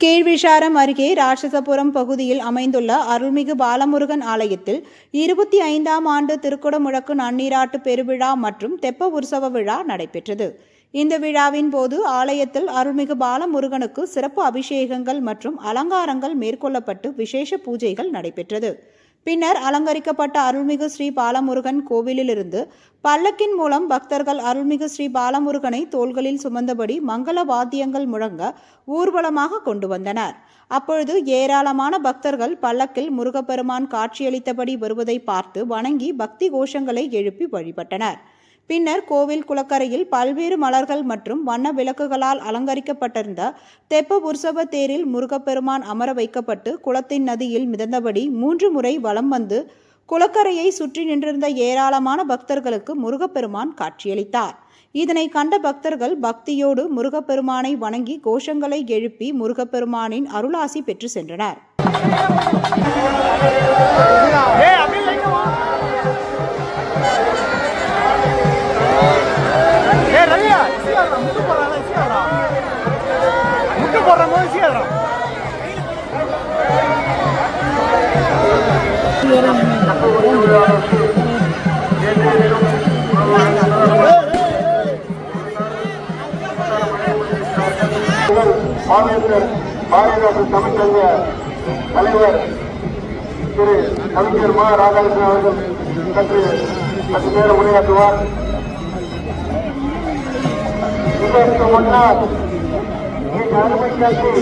கீழ்விஷாரம் அருகே ராட்சசபுரம் பகுதியில் அமைந்துள்ள அருள்மிகு பாலமுருகன் ஆலயத்தில் இருபத்தி ஐந்தாம் ஆண்டு திருக்குடமுழக்கு நன்னீராட்டு பெருவிழா மற்றும் தெப்ப உற்சவ விழா நடைபெற்றது. இந்த விழாவின் போது ஆலயத்தில் அருள்மிகு பாலமுருகனுக்கு சிறப்பு அபிஷேகங்கள் மற்றும் அலங்காரங்கள் மேற்கொள்ளப்பட்டு விசேஷ பூஜைகள் நடைபெற்றது. பின்னர் அலங்கரிக்கப்பட்ட அருள்மிகு ஸ்ரீ பாலமுருகன் கோவிலிலிருந்து பல்லக்கின் மூலம் பக்தர்கள் அருள்மிகு ஸ்ரீ பாலமுருகனை தோள்களில் சுமந்தபடி மங்கள வாத்தியங்கள் முழங்க ஊர்வலமாக கொண்டு வந்தனர். அப்பொழுது ஏராளமான பக்தர்கள் பல்லக்கில் முருகப்பெருமான் காட்சியளித்தபடி வருவதை பார்த்து வணங்கி பக்தி கோஷங்களை எழுப்பி வழிபட்டனர். பின்னர் கோவில் குளக்கரையில் பல்வேறு மலர்கள் மற்றும் வண்ண விளக்குகளால் அலங்கரிக்கப்பட்டிருந்த தெப்ப உற்சவ தேரில் முருகப்பெருமான் அமர வைக்கப்பட்டு குளத்தின் நதியில் மிதந்தபடி மூன்று முறை வலம் வந்து குளக்கரையை சுற்றி நின்றிருந்த ஏராளமான பக்தர்களுக்கு முருகப்பெருமான் காட்சியளித்தார். இதனை கண்ட பக்தர்கள் பக்தியோடு முருகப்பெருமானை வணங்கி கோஷங்களை எழுப்பி முருகப்பெருமானின் அருளாசி பெற்று சென்றனர். மாநில பாரதிதாச தமிழ்ச்சங்க தலைவர் திரு கவிஞர் மா ராதாகிருஷ்ணன் அவர்கள் சற்று சற்று நேரம் உரையாற்றுவார் இதற்கு முன்னால் ఈ గ్రామ పంచాయతీ